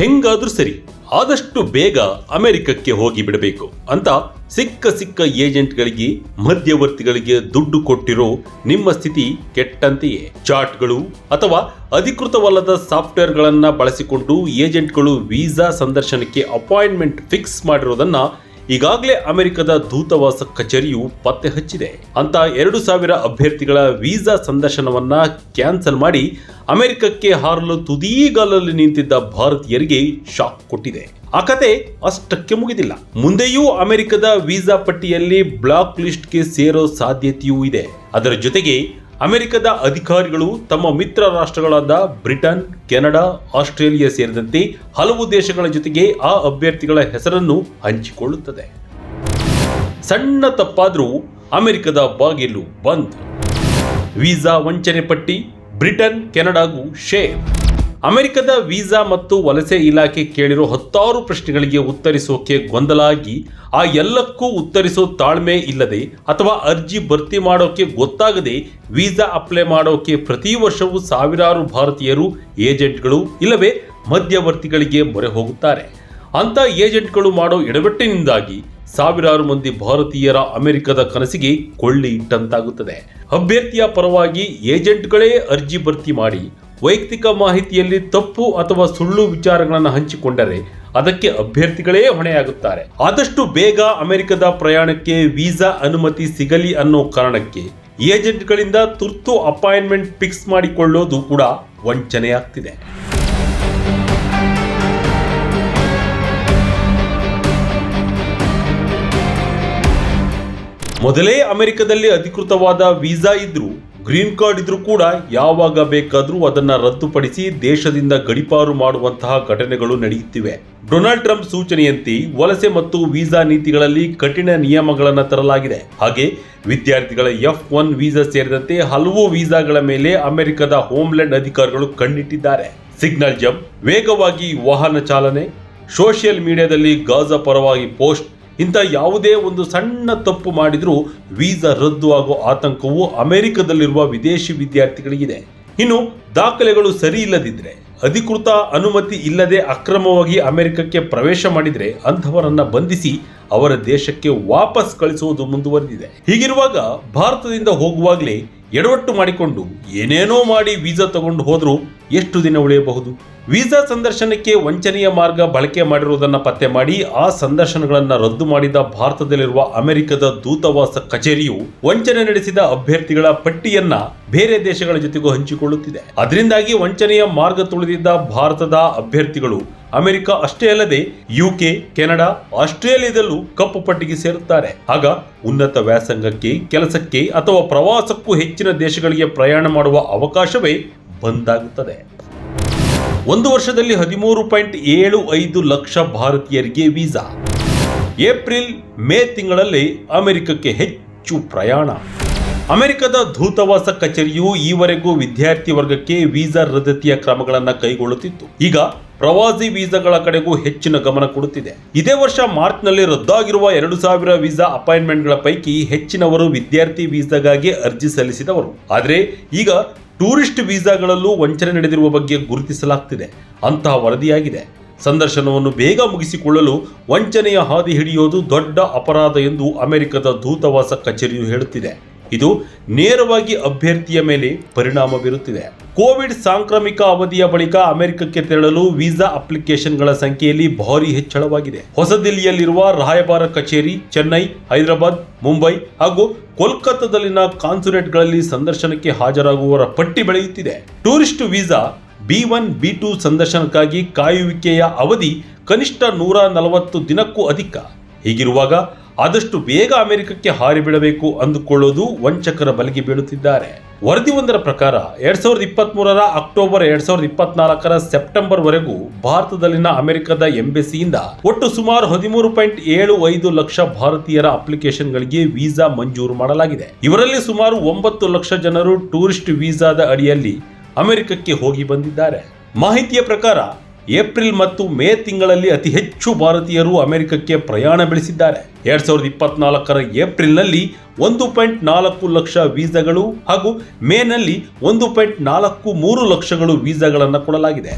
ಹೆಂಗಾದ್ರೂ ಸರಿ, ಆದಷ್ಟು ಬೇಗ ಅಮೆರಿಕಕ್ಕೆ ಹೋಗಿ ಬಿಡಬೇಕು ಅಂತ ಸಿಕ್ಕ ಸಿಕ್ಕ ಏಜೆಂಟ್ಗಳಿಗೆ, ಮಧ್ಯವರ್ತಿಗಳಿಗೆ ದುಡ್ಡು ಕೊಟ್ಟಿರೋ ನಿಮ್ಮ ಸ್ಥಿತಿ ಕೆಟ್ಟಂತೆಯೇ. ಚಾಟ್ಗಳು ಅಥವಾ ಅಧಿಕೃತವಲ್ಲದ ಸಾಫ್ಟ್ವೇರ್ಗಳನ್ನ ಬಳಸಿಕೊಂಡು ಏಜೆಂಟ್ಗಳು ವೀಸಾ ಸಂದರ್ಶನಕ್ಕೆ ಅಪಾಯಿಂಟ್ಮೆಂಟ್ ಫಿಕ್ಸ್ ಮಾಡಿರೋದನ್ನ ಈಗಾಗಲೇ ಅಮೆರಿಕದ ದೂತವಾಸ ಕಚೇರಿಯು ಪತ್ತೆ ಹಚ್ಚಿದೆ. ಅಂತ ಎರಡು ಸಾವಿರ ಅಭ್ಯರ್ಥಿಗಳ ವೀಸಾ ಸಂದರ್ಶನವನ್ನ ಕ್ಯಾನ್ಸಲ್ ಮಾಡಿ ಅಮೆರಿಕಕ್ಕೆ ಹಾರಲು ತುದೀಗಾಲಲ್ಲಿ ನಿಂತಿದ್ದ ಭಾರತೀಯರಿಗೆ ಶಾಕ್ ಕೊಟ್ಟಿದೆ. ಆ ಕತೆ ಅಷ್ಟಕ್ಕೆ ಮುಗಿದಿಲ್ಲ. ಮುಂದೆಯೂ ಅಮೆರಿಕದ ವೀಸಾ ಪಟ್ಟಿಯಲ್ಲಿ ಬ್ಲಾಕ್ ಲಿಸ್ಟ್ಗೆ ಸೇರೋ ಸಾಧ್ಯತೆಯೂ ಇದೆ. ಅದರ ಜೊತೆಗೆ ಅಮೆರಿಕದ ಅಧಿಕಾರಿಗಳು ತಮ್ಮ ಮಿತ್ರ ರಾಷ್ಟ್ರಗಳಾದ ಬ್ರಿಟನ್, ಕೆನಡಾ, ಆಸ್ಟ್ರೇಲಿಯಾ ಸೇರಿದಂತೆ ಹಲವು ದೇಶಗಳ ಜೊತೆಗೆ ಆ ಅಭ್ಯರ್ಥಿಗಳ ಹೆಸರನ್ನು ಹಂಚಿಕೊಳ್ಳುತ್ತದೆ. ಸಣ್ಣ ತಪ್ಪಾದರೂ ಅಮೆರಿಕದ ಬಾಗಿಲು ಬಂದ್. ವೀಸಾ ವಂಚನೆ ಪಟ್ಟಿ, ಬ್ರಿಟನ್, ಕೆನಡಾಗೂ ಶೇರ್. ಅಮೆರಿಕದ ವೀಸಾ ಮತ್ತು ವಲಸೆ ಇಲಾಖೆ ಕೇಳಿರೋ ಹತ್ತಾರು ಪ್ರಶ್ನೆಗಳಿಗೆ ಉತ್ತರಿಸೋಕೆ ಗೊಂದಲ ಆಗಿ ಆ ಎಲ್ಲಕ್ಕೂ ಉತ್ತರಿಸೋ ತಾಳ್ಮೆ ಇಲ್ಲದೆ ಅಥವಾ ಅರ್ಜಿ ಭರ್ತಿ ಮಾಡೋಕೆ ಗೊತ್ತಾಗದೆ ವೀಸಾ ಅಪ್ಲೈ ಮಾಡೋಕೆ ಪ್ರತಿ ವರ್ಷವೂ ಸಾವಿರಾರು ಭಾರತೀಯರು ಏಜೆಂಟ್ಗಳು ಇಲ್ಲವೇ ಮಧ್ಯವರ್ತಿಗಳಿಗೆ ಮೊರೆ ಹೋಗುತ್ತಾರೆ. ಅಂತ ಏಜೆಂಟ್ಗಳು ಮಾಡೋ ಎಡವಟ್ಟಿನಿಂದಾಗಿ ಸಾವಿರಾರು ಮಂದಿ ಭಾರತೀಯರ ಅಮೆರಿಕದ ಕನಸಿಗೆ ಕೊಳ್ಳಿ ಇಟ್ಟಂತಾಗುತ್ತದೆ. ಅಭ್ಯರ್ಥಿಯ ಪರವಾಗಿ ಏಜೆಂಟ್ಗಳೇ ಅರ್ಜಿ ಭರ್ತಿ ಮಾಡಿ ವೈಯಕ್ತಿಕ ಮಾಹಿತಿಯಲ್ಲಿ ತಪ್ಪು ಅಥವಾ ಸುಳ್ಳು ವಿಚಾರಗಳನ್ನು ಹಂಚಿಕೊಂಡರೆ ಅದಕ್ಕೆ ಅಭ್ಯರ್ಥಿಗಳೇ ಹೊಣೆಯಾಗುತ್ತಾರೆ. ಆದಷ್ಟು ಬೇಗ ಅಮೆರಿಕದ ಪ್ರಯಾಣಕ್ಕೆ ವೀಸಾ ಅನುಮತಿ ಸಿಗಲಿ ಅನ್ನೋ ಕಾರಣಕ್ಕೆ ಏಜೆಂಟ್ಗಳಿಂದ ತುರ್ತು ಅಪಾಯಿಂಟ್ಮೆಂಟ್ ಫಿಕ್ಸ್ ಮಾಡಿಕೊಳ್ಳೋದು ಕೂಡ ವಂಚನೆಯಾಗ್ತಿದೆ. ಮೊದಲೇ ಅಮೆರಿಕದಲ್ಲಿ ಅಧಿಕೃತವಾದ ವೀಸಾ ಇದ್ರೂ ಗ್ರೀನ್ ಕಾರ್ಡ್ ಇದ್ರೂ ಕೂಡ ಯಾವಾಗ ಬೇಕಾದರೂ ಅದನ್ನ ರದ್ದುಪಡಿಸಿ ದೇಶದಿಂದ ಗಡಿಪಾರು ಮಾಡುವಂತಹ ಘಟನೆಗಳು ನಡೆಯುತ್ತಿವೆ. ಡೊನಾಲ್ಡ್ ಟ್ರಂಪ್ ಸೂಚನೆಯಂತೆ ವಲಸೆ ಮತ್ತು ವೀಸಾ ನೀತಿಗಳಲ್ಲಿ ಕಠಿಣ ನಿಯಮಗಳನ್ನು ತರಲಾಗಿದೆ. ಹಾಗೆ ವಿದ್ಯಾರ್ಥಿಗಳ ಎಫ್ ಒನ್ ವೀಸಾ ಸೇರಿದಂತೆ ಹಲವು ವೀಸಾಗಳ ಮೇಲೆ ಅಮೆರಿಕದ ಹೋಮ್ಲ್ಯಾಂಡ್ ಅಧಿಕಾರಿಗಳು ಕಣ್ಣಿಟ್ಟಿದ್ದಾರೆ. ಸಿಗ್ನಲ್ ಜಂಪ್, ವೇಗವಾಗಿ ವಾಹನ ಚಾಲನೆ, ಸೋಷಿಯಲ್ ಮೀಡಿಯಾದಲ್ಲಿ ಗಾಜಾ ಪರವಾಗಿ ಪೋಸ್ಟ್ ಇಂಥ ಯಾವುದೇ ಒಂದು ಸಣ್ಣ ತಪ್ಪು ಮಾಡಿದರೂ ವೀಸಾ ರದ್ದು ಆಗೋ ಆತಂಕವು ಅಮೆರಿಕದಲ್ಲಿರುವ ವಿದೇಶಿ ವಿದ್ಯಾರ್ಥಿಗಳಿಗಿದೆ. ಇನ್ನು ದಾಖಲೆಗಳು ಸರಿ ಇಲ್ಲದಿದ್ರೆ, ಅಧಿಕೃತ ಅನುಮತಿ ಇಲ್ಲದೆ ಅಕ್ರಮವಾಗಿ ಅಮೆರಿಕಕ್ಕೆ ಪ್ರವೇಶ ಮಾಡಿದರೆ ಅಂಥವರನ್ನ ಬಂಧಿಸಿ ಅವರ ದೇಶಕ್ಕೆ ವಾಪಸ್ ಕಳಿಸುವುದು ಮುಂದುವರೆದಿದೆ. ಹೀಗಿರುವಾಗ ಭಾರತದಿಂದ ಹೋಗುವಾಗಲೇ ಎಡವಟ್ಟು ಮಾಡಿಕೊಂಡು ಏನೇನೋ ಮಾಡಿ ವೀಸಾ ತಗೊಂಡು ಹೋದರೂ ಎಷ್ಟು ದಿನ ಉಳಿಯಬಹುದು? ವೀಸಾ ಸಂದರ್ಶನಕ್ಕೆ ವಂಚನೆಯ ಮಾರ್ಗ ಬಳಕೆ ಮಾಡಿರುವುದನ್ನು ಪತ್ತೆ ಮಾಡಿ ಆ ಸಂದರ್ಶನಗಳನ್ನು ರದ್ದು ಮಾಡಿದ ಭಾರತದಲ್ಲಿರುವ ಅಮೆರಿಕದ ದೂತಾವಾಸ ಕಚೇರಿಯು ವಂಚನೆ ನಡೆಸಿದ ಅಭ್ಯರ್ಥಿಗಳ ಪಟ್ಟಿಯನ್ನ ಬೇರೆ ದೇಶಗಳ ಜೊತೆಗೂ ಹಂಚಿಕೊಳ್ಳುತ್ತಿದೆ. ಅದರಿಂದಾಗಿ ವಂಚನೆಯ ಮಾರ್ಗ ತುಳಿದಿದ್ದ ಭಾರತದ ಅಭ್ಯರ್ಥಿಗಳು ಅಮೆರಿಕ ಅಷ್ಟೇ ಅಲ್ಲದೆ ಯುಕೆ, ಕೆನಡಾ, ಆಸ್ಟ್ರೇಲಿಯಾದಲ್ಲೂ ಕಪ್ಪು ಪಟ್ಟಿಗೆ ಸೇರುತ್ತಾರೆ. ಆಗ ಉನ್ನತ ವ್ಯಾಸಂಗಕ್ಕೆ, ಕೆಲಸಕ್ಕೆ ಅಥವಾ ಪ್ರವಾಸಕ್ಕೂ ಹೆಚ್ಚಿನ ದೇಶಗಳಿಗೆ ಪ್ರಯಾಣ ಮಾಡುವ ಅವಕಾಶವೇ ಬಂದಾಗುತ್ತದೆ. ಒಂದು ವರ್ಷದಲ್ಲಿ ಹದಿಮೂರು ಪಾಯಿಂಟ್ ಏಳು ಐದು ಲಕ್ಷ ಭಾರತೀಯರಿಗೆ ವೀಸಾ. ಏಪ್ರಿಲ್, ಮೇ ತಿಂಗಳಲ್ಲಿ ಅಮೆರಿಕಕ್ಕೆ ಹೆಚ್ಚು ಪ್ರಯಾಣ. ಅಮೆರಿಕದ ದೂತಾವಾಸ ಕಚೇರಿಯು ಈವರೆಗೂ ವಿದ್ಯಾರ್ಥಿ ವರ್ಗಕ್ಕೆ ವೀಸಾ ರದ್ದತಿಯ ಕ್ರಮಗಳನ್ನು ಕೈಗೊಳ್ಳುತ್ತಿತ್ತು. ಈಗ ಪ್ರವಾಸಿ ವೀಸಾಗಳ ಕಡೆಗೂ ಹೆಚ್ಚಿನ ಗಮನ ಕೊಡುತ್ತಿದೆ. ಇದೇ ವರ್ಷ ಮಾರ್ಚ್ನಲ್ಲಿ ರದ್ದಾಗಿರುವ ಎರಡು ಸಾವಿರ ವೀಸಾ ಅಪಾಯಿಂಟ್ಮೆಂಟ್ಗಳ ಪೈಕಿ ಹೆಚ್ಚಿನವರು ವಿದ್ಯಾರ್ಥಿ ವೀಸಾಗಾಗಿ ಅರ್ಜಿ ಸಲ್ಲಿಸಿದವರು. ಆದರೆ ಈಗ ಟೂರಿಸ್ಟ್ ವೀಸಾಗಳಲ್ಲೂ ವಂಚನೆ ನಡೆದಿರುವ ಬಗ್ಗೆ ಗುರುತಿಸಲಾಗ್ತಿದೆ. ಅಂತಹ ವರದಿಯಾಗಿದೆ. ಸಂದರ್ಶನವನ್ನು ಬೇಗ ಮುಗಿಸಿಕೊಳ್ಳಲು ವಂಚನೆಯ ಹಾದಿ ಹಿಡಿಯೋದು ದೊಡ್ಡ ಅಪರಾಧ ಎಂದು ಅಮೆರಿಕದ ದೂತವಾಸ ಕಚೇರಿಯು ಹೇಳುತ್ತಿದೆ. ಇದು ನೇರವಾಗಿ ಅಭ್ಯರ್ಥಿಯ ಮೇಲೆ ಪರಿಣಾಮ ಬೀರುತ್ತಿದೆ. ಕೋವಿಡ್ ಸಾಂಕ್ರಾಮಿಕ ಅವಧಿಯ ಬಳಿಕ ಅಮೆರಿಕಕ್ಕೆ ತೆರಳಲು ವೀಸಾ ಅಪ್ಲಿಕೇಶನ್ಗಳ ಸಂಖ್ಯೆಯಲ್ಲಿ ಭಾರಿ ಹೆಚ್ಚಳವಾಗಿದೆ. ಹೊಸದಿಲ್ಲಿಯಲ್ಲಿರುವ ರಾಯಭಾರ ಕಚೇರಿ, ಚೆನ್ನೈ, ಹೈದರಾಬಾದ್, ಮುಂಬೈ ಹಾಗೂ ಕೋಲ್ಕತ್ತಾದಲ್ಲಿನ ಕಾನ್ಸುಲೇಟ್ಗಳಲ್ಲಿ ಸಂದರ್ಶನಕ್ಕೆ ಹಾಜರಾಗುವವರ ಪಟ್ಟಿ ಬೆಳೆಯುತ್ತಿದೆ. Tourist visa B one, B two ಸಂದರ್ಶನಕ್ಕಾಗಿ ಕಾಯುವಿಕೆಯ ಅವಧಿ ಕನಿಷ್ಠ ನೂರ ನಲವತ್ತು ದಿನಕ್ಕೂ ಅಧಿಕ. ಹೀಗಿರುವಾಗ ಆದಷ್ಟು ಬೇಗ ಅಮೆರಿಕಕ್ಕೆ ಹಾರಿ ಬೀಳಬೇಕು ಅಂದುಕೊಳ್ಳೋದು ವಂಚಕರ ಬಲಿಗೆ ಬೀಳುತ್ತಿದ್ದಾರೆ. ವರದಿಯೊಂದರ ಪ್ರಕಾರ ಎರಡ್ ಸಾವಿರದ ಇಪ್ಪತ್ತ್ ಮೂರರ ಅಕ್ಟೋಬರ್ ಎರಡ್ ಸಾವಿರದ ಇಪ್ಪತ್ನಾಲ್ಕರ ಸೆಪ್ಟೆಂಬರ್ ವರೆಗೂ ಭಾರತದಲ್ಲಿನ ಅಮೆರಿಕದ ಎಂಬೆಸಿಯಿಂದ ಒಟ್ಟು ಸುಮಾರು ಹದಿಮೂರು ಪಾಯಿಂಟ್ ಏಳು ಐದು ಲಕ್ಷ ಭಾರತೀಯರ ಅಪ್ಲಿಕೇಶನ್ಗಳಿಗೆ ವೀಸಾ ಮಂಜೂರು ಮಾಡಲಾಗಿದೆ. ಇವರಲ್ಲಿ ಸುಮಾರು ಒಂಬತ್ತು ಲಕ್ಷ ಜನರು ಟೂರಿಸ್ಟ್ ವೀಸಾದ ಅಡಿಯಲ್ಲಿ ಅಮೆರಿಕಕ್ಕೆ ಹೋಗಿ ಬಂದಿದ್ದಾರೆ. ಮಾಹಿತಿಯ ಪ್ರಕಾರ ಏಪ್ರಿಲ್ ಮತ್ತು ಮೇ ತಿಂಗಳಲ್ಲಿ ಅತಿ ಹೆಚ್ಚು ಭಾರತೀಯರು ಅಮೆರಿಕಕ್ಕೆ ಪ್ರಯಾಣ ಬೆಳೆಸಿದ್ದಾರೆ. ಎರಡ್ ಸಾವಿರದ ಇಪ್ಪತ್ನಾಲ್ಕರ ಏಪ್ರಿಲ್ನಲ್ಲಿ ಒಂದು ಪಾಯಿಂಟ್ ನಾಲ್ಕು ಲಕ್ಷ ವೀಸಾಗಳು ಹಾಗೂ ಮೇನಲ್ಲಿ ಒಂದು ಪಾಯಿಂಟ್ ನಾಲ್ಕು ಮೂರು ಲಕ್ಷಗಳು ವೀಸಾಗಳನ್ನು ಕೊಡಲಾಗಿದೆ.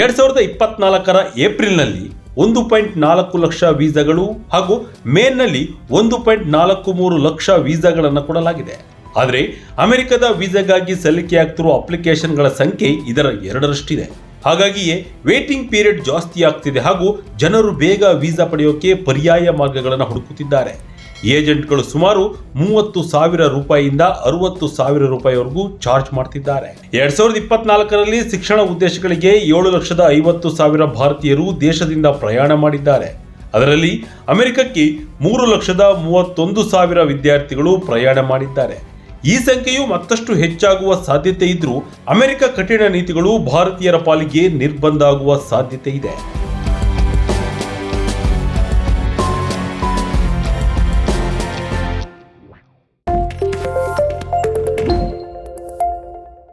ಎರಡ್ ಸಾವಿರದ ಇಪ್ಪತ್ನಾಲ್ಕರ ಏಪ್ರಿಲ್ನಲ್ಲಿ ಒಂದು ಪಾಯಿಂಟ್ ನಾಲ್ಕು ಲಕ್ಷ ವೀಸಾಗಳು ಹಾಗೂ ಮೇನಲ್ಲಿ ಒಂದು ಪಾಯಿಂಟ್ ನಾಲ್ಕು ಮೂರು ಲಕ್ಷ ವೀಸಾಗಳನ್ನು ಕೊಡಲಾಗಿದೆ. ಆದರೆ ಅಮೆರಿಕದ ವೀಸಾಗಾಗಿ ಸಲ್ಲಿಕೆಯಾಗ್ತಿರುವ ಅಪ್ಲಿಕೇಶನ್ಗಳ ಸಂಖ್ಯೆ ಇದರ ಎರಡರಷ್ಟಿದೆ. ಹಾಗಾಗಿಯೇ ವೇಟಿಂಗ್ ಪೀರಿಯಡ್ ಜಾಸ್ತಿ ಆಗ್ತಿದೆ ಹಾಗೂ ಜನರು ಬೇಗ ವೀಸಾ ಪಡೆಯೋಕೆ ಪರ್ಯಾಯ ಮಾರ್ಗಗಳನ್ನು ಹುಡುಕುತ್ತಿದ್ದಾರೆ. ಏಜೆಂಟ್ಗಳು ಸುಮಾರು ಮೂವತ್ತು ಸಾವಿರ ರೂಪಾಯಿಯಿಂದ ಅರವತ್ತು ಸಾವಿರ ರೂಪಾಯಿವರೆಗೂ ಚಾರ್ಜ್ ಮಾಡ್ತಿದ್ದಾರೆ. ಎರಡ್ ಸಾವಿರದ ಇಪ್ಪತ್ನಾಲ್ಕರಲ್ಲಿ ಶಿಕ್ಷಣ ಉದ್ದೇಶಗಳಿಗೆ ಏಳು ಲಕ್ಷದ ಐವತ್ತು ಸಾವಿರ ಭಾರತೀಯರು ದೇಶದಿಂದ ಪ್ರಯಾಣ ಮಾಡಿದ್ದಾರೆ. ಅದರಲ್ಲಿ ಅಮೆರಿಕಕ್ಕೆ ಮೂರು ಲಕ್ಷದ ಮೂವತ್ತೊಂದು ಸಾವಿರ ವಿದ್ಯಾರ್ಥಿಗಳು ಪ್ರಯಾಣ ಮಾಡಿದ್ದಾರೆ. ಈ ಸಂಖ್ಯೆಯು ಮತ್ತಷ್ಟು ಹೆಚ್ಚಾಗುವ ಸಾಧ್ಯತೆ ಇದ್ರೂ ಅಮೆರಿಕ ಕಠಿಣ ನೀತಿಗಳು ಭಾರತೀಯರ ಪಾಲಿಗೆ ನಿರ್ಬಂಧ ಆಗುವ ಸಾಧ್ಯತೆ ಇದೆ.